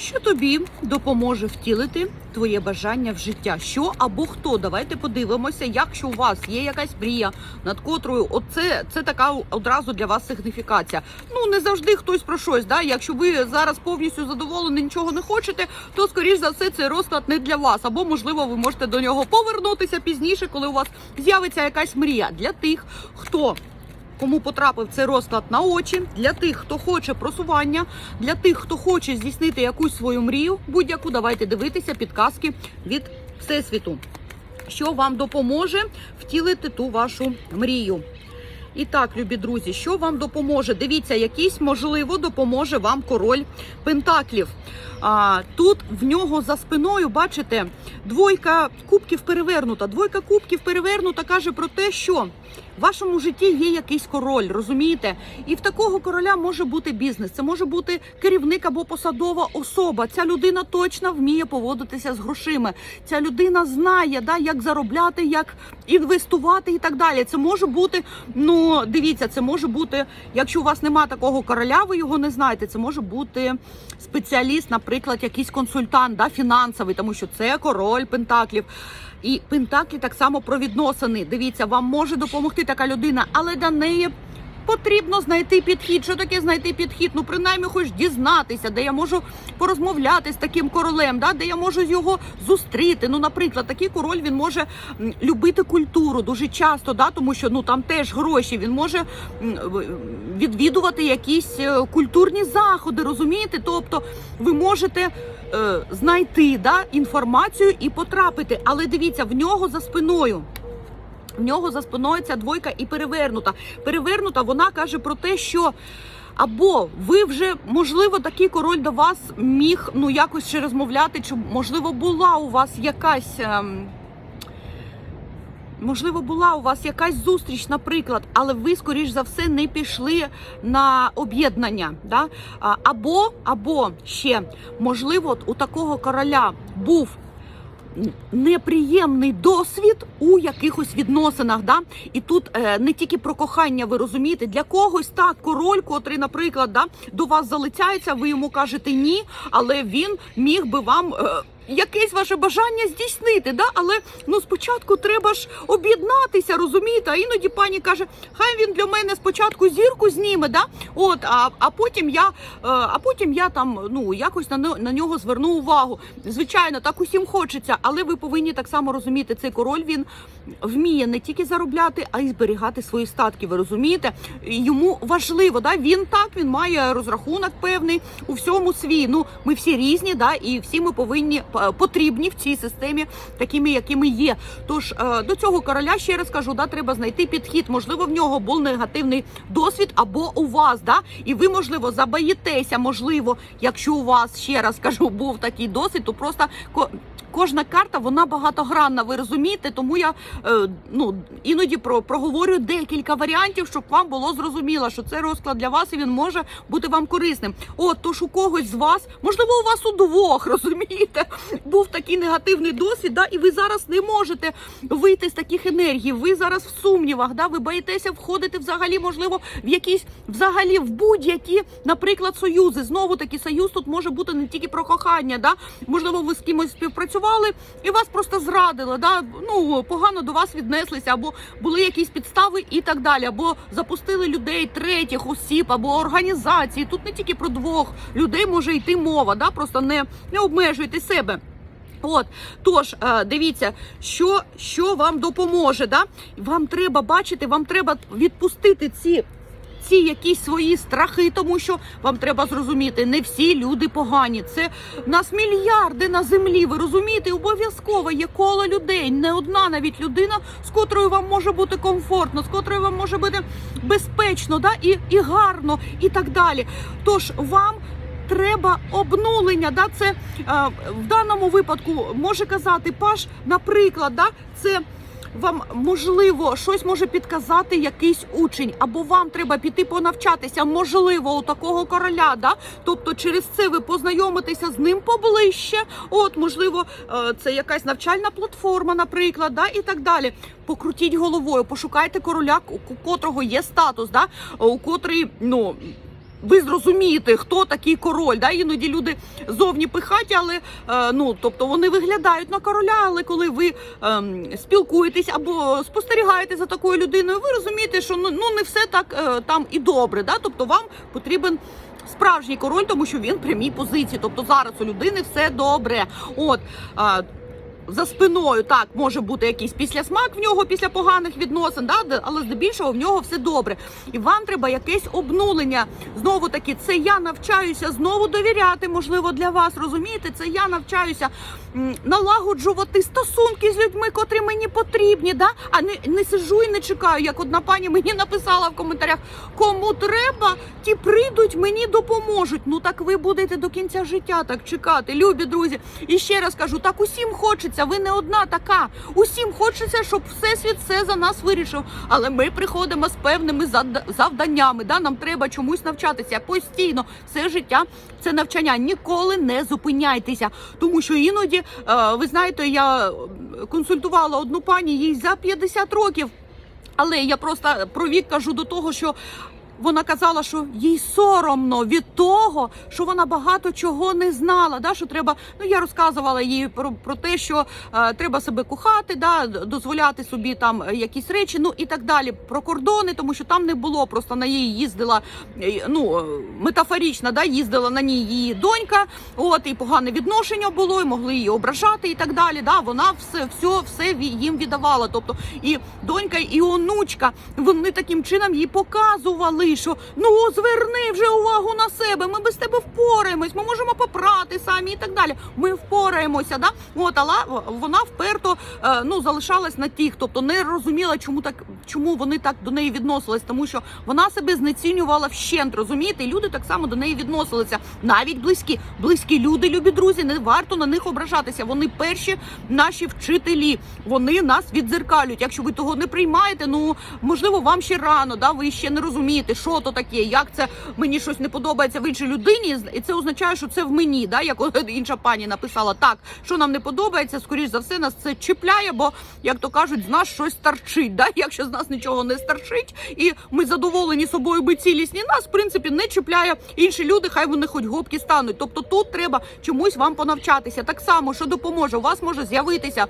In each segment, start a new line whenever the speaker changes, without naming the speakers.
що тобі допоможе втілити твоє бажання в життя. Що або хто? Давайте подивимося, якщо у вас є якась мрія, над котрою оце це така одразу для вас сигніфікація. Ну не завжди хтось про щось. Да? Якщо ви зараз повністю задоволені, нічого не хочете, то скоріш за все цей розклад не для вас. Або можливо ви можете до нього повернутися пізніше, коли у вас з'явиться якась мрія для тих, хто кому потрапив цей розклад на очі, для тих, хто хоче просування, для тих, хто хоче здійснити якусь свою мрію, будь-яку, давайте дивитися підказки від Всесвіту, що вам допоможе втілити ту вашу мрію. І так, любі друзі, що вам допоможе? Дивіться, якийсь можливо допоможе вам король Пентаклів. А, тут в нього за спиною, бачите, двойка кубків перевернута. Двойка кубків перевернута каже про те, що в вашому житті є якийсь король, розумієте? І в такого короля може бути бізнес. Це може бути керівник або посадова особа. Ця людина точно вміє поводитися з грошима. Ця людина знає, да, як заробляти, як інвестувати і так далі. Це може бути, ну дивіться, це може бути, якщо у вас немає такого короля, ви його не знаєте. Це може бути спеціаліст, наприклад, якийсь консультант, да, фінансовий, тому що це король пентаклів. І пентаклі так само про відносини. Дивіться, вам може допомогти така людина, але до неї потрібно знайти підхід. Що таке знайти підхід? Ну, принаймні, хоч дізнатися, де я можу порозмовляти з таким королем, да, де я можу його зустріти. Ну, наприклад, такий король він може любити культуру дуже часто, да, тому що ну там теж гроші. Він може відвідувати якісь е, культурні заходи, розумієте? Тобто ви можете е, знайти да, інформацію і потрапити. Але дивіться, в нього за спиною. В нього за спиною ця двойка і перевернута. Перевернута вона каже про те, що або ви вже, можливо, такий король до вас міг ну якось ще розмовляти, чи можливо була у вас якась. ем, Можливо, була у вас якась зустріч, наприклад, але ви, скоріш за все, не пішли на об'єднання. Да? Або, або ще, можливо, у такого короля був неприємний досвід у якихось відносинах. Да? І тут е, не тільки про кохання, ви розумієте, для когось так, король, котрий, наприклад, да, до вас залицяється, ви йому кажете ні, але він міг би вам. Е, Якесь ваше бажання здійснити, да? але ну спочатку треба ж об'єднатися, розумієте? А іноді пані каже, хай він для мене спочатку зірку зніме, да? От, а, а потім я, е, а потім я там ну якось на, на нього зверну увагу. Звичайно, так усім хочеться, але ви повинні так само розуміти, цей король він вміє не тільки заробляти, а й зберігати свої статки. Ви розумієте? Йому важливо, да? він так він має розрахунок певний у всьому свій. Ну ми всі різні, да, і всі ми повинні потрібні в цій системі, такими, якими є. Тож е, до цього короля ще раз кажу, да, треба знайти підхід. Можливо, в нього був негативний досвід або у вас, да, і ви, можливо, забаїтеся. Можливо, якщо у вас ще раз кажу, був такий досвід, то просто Кожна карта вона багатогранна, ви розумієте? Тому я е, ну іноді про проговорю декілька варіантів, щоб вам було зрозуміло, що це розклад для вас і він може бути вам корисним. От тож у когось з вас, можливо, у вас у двох, розумієте, був такий негативний досвід, да, і ви зараз не можете вийти з таких енергій. Ви зараз в сумнівах, да, ви боїтеся входити взагалі, можливо, в якісь взагалі в будь-які, наприклад, союзи. Знову таки союз тут може бути не тільки про кохання, да, можливо, ви з кимось співпрацювали і вас просто зрадили, да, ну погано до вас віднеслися, або були якісь підстави і так далі, або запустили людей третіх осіб, або організації. Тут не тільки про двох людей може йти мова, да, просто не, не обмежуйте себе. От, тож е, дивіться, що, що вам допоможе. Да? Вам треба бачити, вам треба відпустити ці. Ці якісь свої страхи, тому що вам треба зрозуміти, не всі люди погані. Це нас мільярди на землі. Ви розумієте, обов'язково є коло людей. Не одна навіть людина, з котрою вам може бути комфортно, з котрою вам може бути безпечно, да і, і гарно, і так далі. Тож вам треба обнулення. Да? Це е, в даному випадку може казати Паш, наприклад, да? це. Вам можливо щось може підказати якийсь учень, або вам треба піти понавчатися, можливо, у такого короля. Да? Тобто, через це ви познайомитеся з ним поближче. От, можливо, е, це якась навчальна платформа, наприклад, да? і так далі. Покрутіть головою, пошукайте короля, у котрого є статус, да? у котрий, ну ви зрозумієте, хто такий король. Да? Іноді люди зовні пихаті, але е, ну тобто вони виглядають на короля. Але коли ви ем, спілкуєтесь або спостерігаєте за такою людиною, ви розумієте, що ну, ну не все так е, там і добре. Да? Тобто вам потрібен. Справжній король, тому що він в прямій позиції. Тобто зараз у людини все добре. От а, за спиною так може бути якийсь післясмак в нього після поганих відносин, да? але здебільшого в нього все добре. І вам треба якесь обнулення. Знову таки, це я навчаюся знову довіряти, можливо, для вас. Розумієте, це я навчаюся налагоджувати стосунки з людьми, котрі мені потрібні. Да? А не, не сижу і не чекаю, як одна пані мені написала в коментарях: кому треба, ті прийдуть, мені допоможуть. Ну так ви будете до кінця життя так чекати, любі друзі. І ще раз кажу, так усім хочеться. Ви не одна така. Усім хочеться, щоб всесвіт все за нас вирішив. Але ми приходимо з певними завданнями. Да? Нам треба чомусь навчатися постійно. Все життя це навчання. Ніколи не зупиняйтеся, тому що іноді, е, ви знаєте, я консультувала одну пані, їй за 50 років. Але я просто про вік кажу до того, що вона казала, що їй соромно від того, що вона багато чого не знала. Да, що треба, ну я розказувала їй про, про те, що е, треба себе кохати, да, дозволяти собі там якісь речі, ну і так далі. Про кордони, тому що там не було. Просто на її їздила е, ну е, метафорично, да, їздила на ній її донька. От і погане відношення було, і могли її ображати, і так далі. Да, вона все, все, все їм віддавала. Тобто і донька, і онучка, вони таким чином їй показували, що ну зверни вже увагу на себе. Ми без тебе впораємось, ми можемо попрати самі і так далі. Ми впораємося. Да? От, але вона вперто е, ну залишалась на тих, тобто не розуміла, чому так, чому вони так до неї відносились, тому що вона себе знецінювала вщент. Розумієте, і люди так само до неї відносилися, навіть близькі, близькі люди, любі друзі. Не варто на них ображатися. Вони перші наші вчителі. Вони нас відзеркалюють. Якщо ви того не приймаєте, ну можливо, вам ще рано, да ви ще не розумієте, що то таке, як це мені щось не подобається в іншій людині, і це означає, що це в мені. Да, як інша пані написала, так що нам не подобається, скоріш за все, нас це чіпляє, бо як то кажуть, з нас щось старчить. Да? Якщо з нас нічого не старчить, і ми задоволені собою би цілісні, нас в принципі не чіпляє інші люди, хай вони хоч гопки стануть. Тобто тут треба чомусь вам понавчатися. Так само, що допоможе, у вас може з'явитися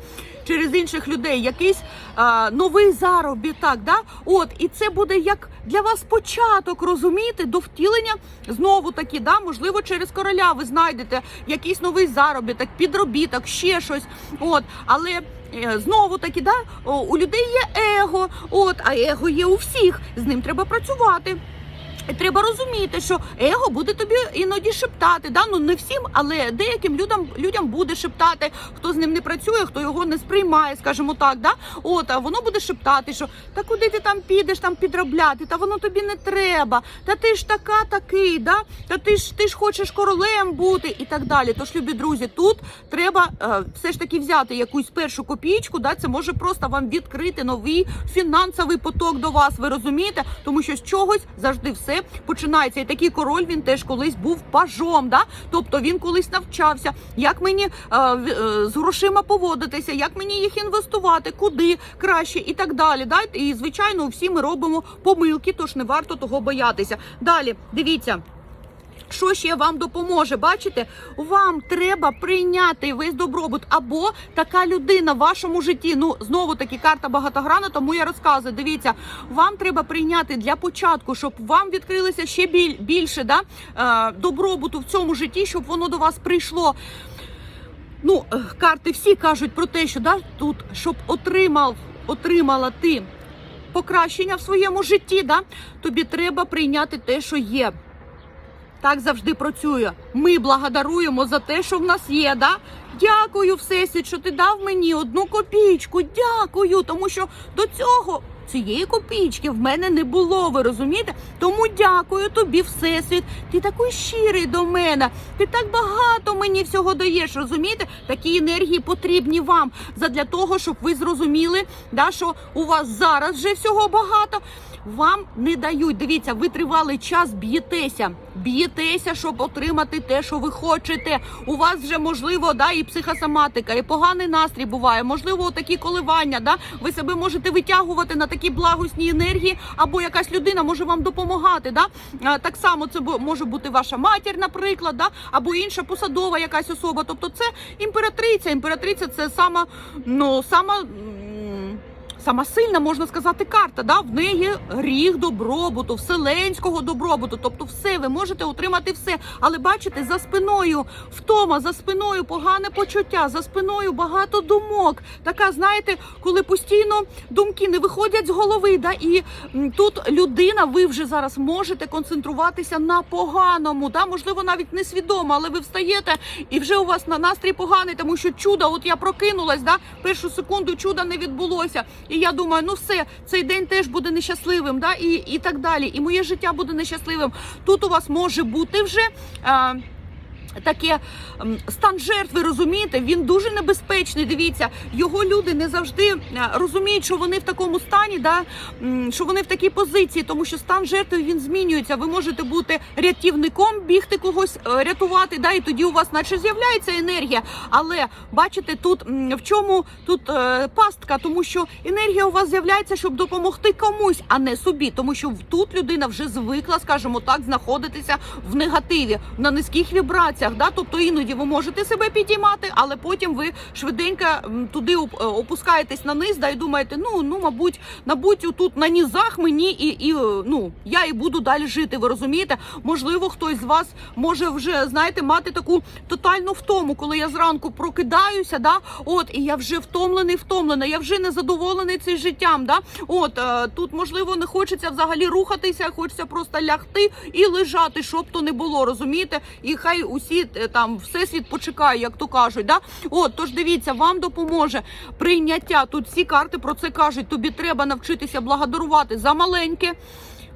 через інших людей якийсь а, новий заробіток. Да? От і це буде як для вас початок, розумієте, до втілення знову таки, да, можливо, через короля ви знайдете якийсь новий заробіток, підробіток, ще щось. От, але. е, Знову таки, да, у людей є его, от, а его є у всіх. З ним треба працювати. Треба розуміти, що его буде тобі іноді шептати. Да? Ну не всім, але деяким людям людям буде шептати, хто з ним не працює, хто його не сприймає, скажімо так. Да? От, а воно буде шептати, що та куди ти там підеш там підробляти, та воно тобі не треба, та ти ж така, такий, да? та ти ж ти ж хочеш королем бути і так далі. Тож, любі друзі, тут треба е, все ж таки взяти якусь першу копійку, да? це може просто вам відкрити новий фінансовий поток до вас. Ви розумієте? Тому що з чогось завжди все починається. І такий король він теж колись був пажом. Да? Тобто він колись навчався, як мені е, е, з грошима поводитися, як мені їх інвестувати, куди краще і так далі. Да? І звичайно, всі ми робимо помилки, тож не варто того боятися. Далі дивіться. Що ще вам допоможе? Бачите, вам треба прийняти весь добробут, або така людина в вашому житті. Ну знову таки карта багатограна, тому я розказую. Дивіться, вам треба прийняти для початку, щоб вам відкрилося ще біль, більше да, е, добробуту в цьому житті, щоб воно до вас прийшло. Ну, е, карти всі кажуть про те, що да, тут щоб отримав, отримала ти покращення в своєму житті, да, тобі треба прийняти те, що є. Так завжди працює. Ми благодаруємо за те, що в нас є. Да? Дякую, Всесвіт, що ти дав мені одну копійку. Дякую, тому що до цього цієї копійки в мене не було. Ви розумієте? Тому дякую тобі, Всесвіт. Ти такий щирий до мене. Ти так багато мені всього даєш. Розумієте? Такі енергії потрібні вам задля того, щоб ви зрозуміли, да, що у вас зараз вже всього багато. Вам не дають. Дивіться, ви тривалий час б'єтеся. Б'єтеся, щоб отримати те, що ви хочете. У вас вже можливо да, і психосоматика, і поганий настрій буває. Можливо, такі коливання. Да? Ви себе можете витягувати на такі такі благосні енергії, або якась людина може вам допомагати. Да? Так само це може бути ваша матір, наприклад, да? або інша посадова якась особа. Тобто це імператриця. Імператриця це сама, ну, сама. Сама сильна, можна сказати, карта. Да? В неї ріг добробуту, вселенського добробуту. Тобто, все, ви можете отримати все. Але бачите, за спиною втома, за спиною погане почуття, за спиною багато думок. Така, знаєте, коли постійно думки не виходять з голови. Да? І тут людина, ви вже зараз можете концентруватися на поганому. Да? Можливо, навіть не свідомо, але ви встаєте і вже у вас на настрій поганий, тому що чудо, от я прокинулась, да? першу секунду чуда не відбулося. І я думаю, ну все, цей день теж буде нещасливим, да? і, і так далі. І моє життя буде нещасливим. Тут у вас може бути вже. А, Таке стан жертви, розумієте, він дуже небезпечний. Дивіться, його люди не завжди е, розуміють, що вони в такому стані, да що вони в такій позиції, тому що стан жертви він змінюється. Ви можете бути рятівником, бігти когось е, рятувати, да, і тоді у вас, наче з'являється енергія. Але бачите, тут в чому тут е, пастка, тому що енергія у вас з'являється, щоб допомогти комусь, а не собі, тому що тут людина вже звикла, скажімо так, знаходитися в негативі, на низьких вібраціях. Да? Тобто іноді ви можете себе підіймати, але потім ви швиденько туди е, опускаєтесь на низ, да, і думаєте, ну ну мабуть, мабуть, тут на нізах мені і, і е, ну я і буду далі жити. Ви розумієте? Можливо, хтось з вас може вже знаєте мати таку тотальну втому, коли я зранку прокидаюся, да, от і я вже втомлений, втомлена, я вже не задоволений цим життям. Да? От е, тут можливо не хочеться взагалі рухатися, хочеться просто лягти і лежати, щоб то не було, розумієте? І хай усі е, там всесвіт почекає, як то кажуть. Да? От тож дивіться, вам допоможе прийняття. Тут всі карти про це кажуть. Тобі треба навчитися благодарувати за маленьке.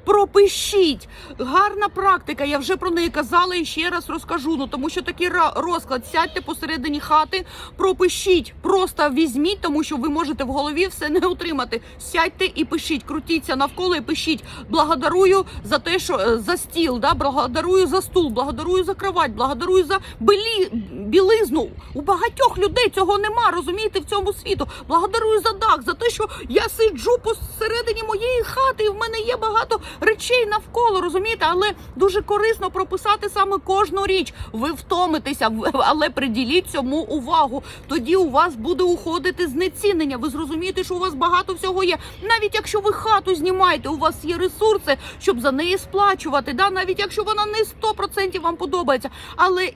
Пропишіть гарна практика. Я вже про неї казала і ще раз розкажу. Ну тому що такий розклад. Сядьте посередині хати, пропишіть, просто візьміть, тому що ви можете в голові все не отримати. Сядьте і пишіть, крутіться навколо і пишіть. Благодарую за те, що е, за стіл, да благодарую за стул, благодарую за кровать, благодарую за білі, білизну. У багатьох людей цього нема. Розумієте, в цьому світу. Благодарую за дах, за те, що я сиджу посередині моєї хати, і в мене є багато речей навколо, розумієте, але дуже корисно прописати саме кожну річ. Ви втомитеся, але приділіть цьому увагу. Тоді у вас буде уходити знецінення. Ви зрозумієте, що у вас багато всього є. Навіть якщо ви хату знімаєте, у вас є ресурси, щоб за неї сплачувати. Да? Навіть якщо вона не 100% вам подобається, але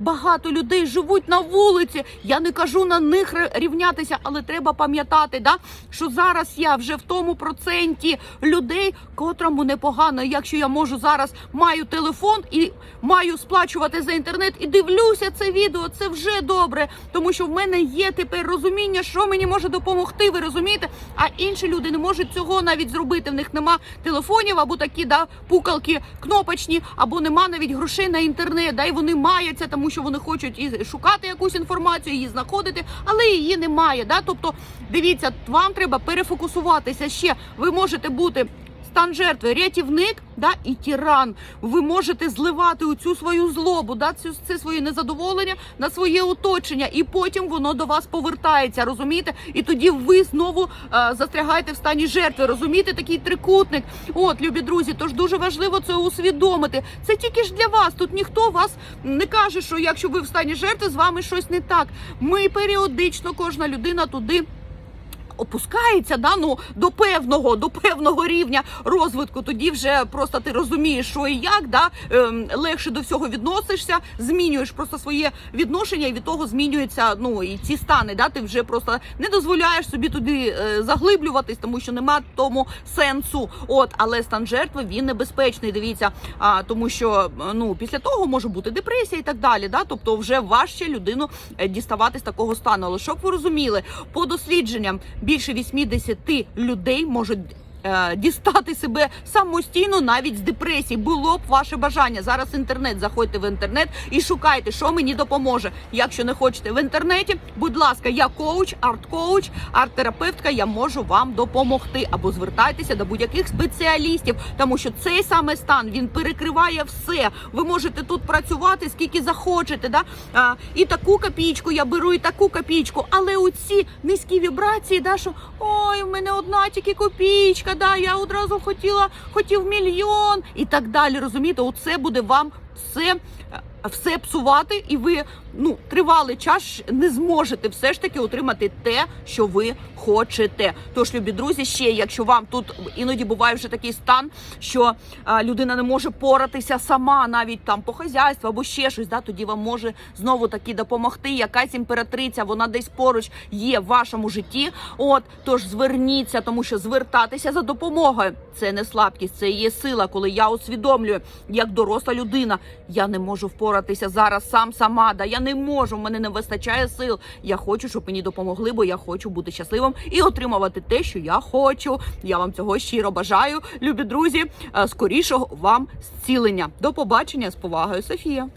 Багато людей живуть на вулиці. Я не кажу на них рівнятися, але треба пам'ятати, да, що зараз я вже в тому проценті людей, котрому непогано. Якщо я можу зараз маю телефон і маю сплачувати за інтернет і дивлюся це відео, це вже добре, тому що в мене є тепер розуміння, що мені може допомогти. Ви розумієте? А інші люди не можуть цього навіть зробити. В них нема телефонів або такі да пукалки кнопочні, або нема навіть грошей на інтернет. Да, і вони маяться, тому що вони хочуть і шукати якусь інформацію, її знаходити, але її немає. Да? Тобто, дивіться, вам треба перефокусуватися ще. Ви можете бути. Стан жертви, рятівник, да і тиран. Ви можете зливати цю свою злобу, да цю це своє незадоволення на своє оточення, і потім воно до вас повертається. Розумієте? І тоді ви знову е, застрягаєте в стані жертви. Розумієте, такий трикутник. От, любі друзі, тож дуже важливо це усвідомити. Це тільки ж для вас. Тут ніхто вас не каже, що якщо ви в стані жертви, з вами щось не так. Ми періодично, кожна людина туди опускається да, ну, до певного до певного рівня розвитку, тоді вже просто ти розумієш, що і як, да, ем, легше до всього відносишся, змінюєш просто своє відношення, і від того змінюються ну, і ці стани. Да, ти вже просто не дозволяєш собі туди е, заглиблюватись, тому що нема тому сенсу. От, але стан жертви він небезпечний. Дивіться, а, тому що ну, після того може бути депресія і так далі. Да? Тобто вже важче людину е, діставати з такого стану. Але щоб ви розуміли, по дослідженням більше 80 людей можуть дістати себе самостійно навіть з депресії. Було б ваше бажання. Зараз інтернет. Заходьте в інтернет і шукайте, що мені допоможе. Якщо не хочете в інтернеті, будь ласка, я коуч, арт-коуч, арт-терапевтка. Я можу вам допомогти або звертайтеся до будь-яких спеціалістів, тому що цей саме стан він перекриває все. Ви можете тут працювати скільки захочете. Да? А, і таку копійку я беру, і таку копійку. Але оці низькі вібрації, да, що ой, в мене одна тільки копійка, да, я одразу хотіла, хотів мільйон і так далі. Розумієте, оце буде вам все. Все псувати, і ви ну тривалий час не зможете все ж таки отримати те, що ви хочете. Тож, любі друзі, ще якщо вам тут іноді буває вже такий стан, що а, людина не може поратися сама, навіть там по хазяйству або ще щось, да, тоді вам може знову таки допомогти. Якась імператриця, вона десь поруч є в вашому житті. От тож зверніться, тому що звертатися за допомогою це не слабкість, це є сила. Коли я усвідомлюю, як доросла людина, я не можу впоратися зараз сам сама. Да я не можу. в мене не вистачає сил. Я хочу, щоб мені допомогли, бо я хочу бути щасливим і отримувати те, що я хочу. Я вам цього щиро бажаю, любі друзі. Е, Скорішого вам зцілення. До побачення з повагою, Софія.